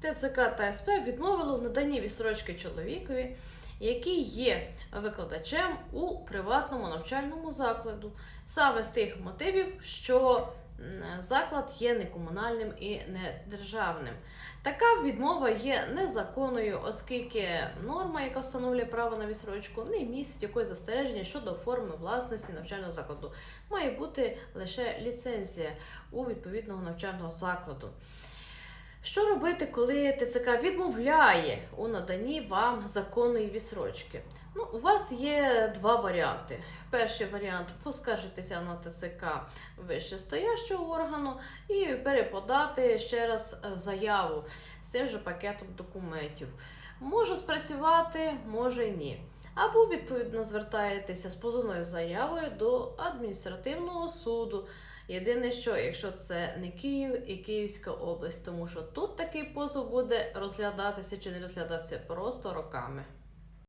ТЦК та СП відмовило в наданні відсрочки чоловікові, який є викладачем у приватному навчальному закладу, саме з тих мотивів, що заклад є не комунальним і не державним. Така відмова є незаконною, оскільки норма, яка встановлює право на відсрочку, не містить якогось застереження щодо форми власності навчального закладу. Має бути лише ліцензія у відповідного навчального закладу. Що робити, коли ТЦК відмовляє у наданні вам законної відсрочки? Ну, у вас є два варіанти. Перший варіант поскаржитися на ТЦК вищестоящого органу і переподати ще раз заяву з тим же пакетом документів. Може спрацювати, може ні. Або відповідно звертаєтеся з позовною заявою до адміністративного суду. Єдине, що якщо це не Київ і Київська область, тому що тут такий позов буде розглядатися чи не розглядатися просто роками.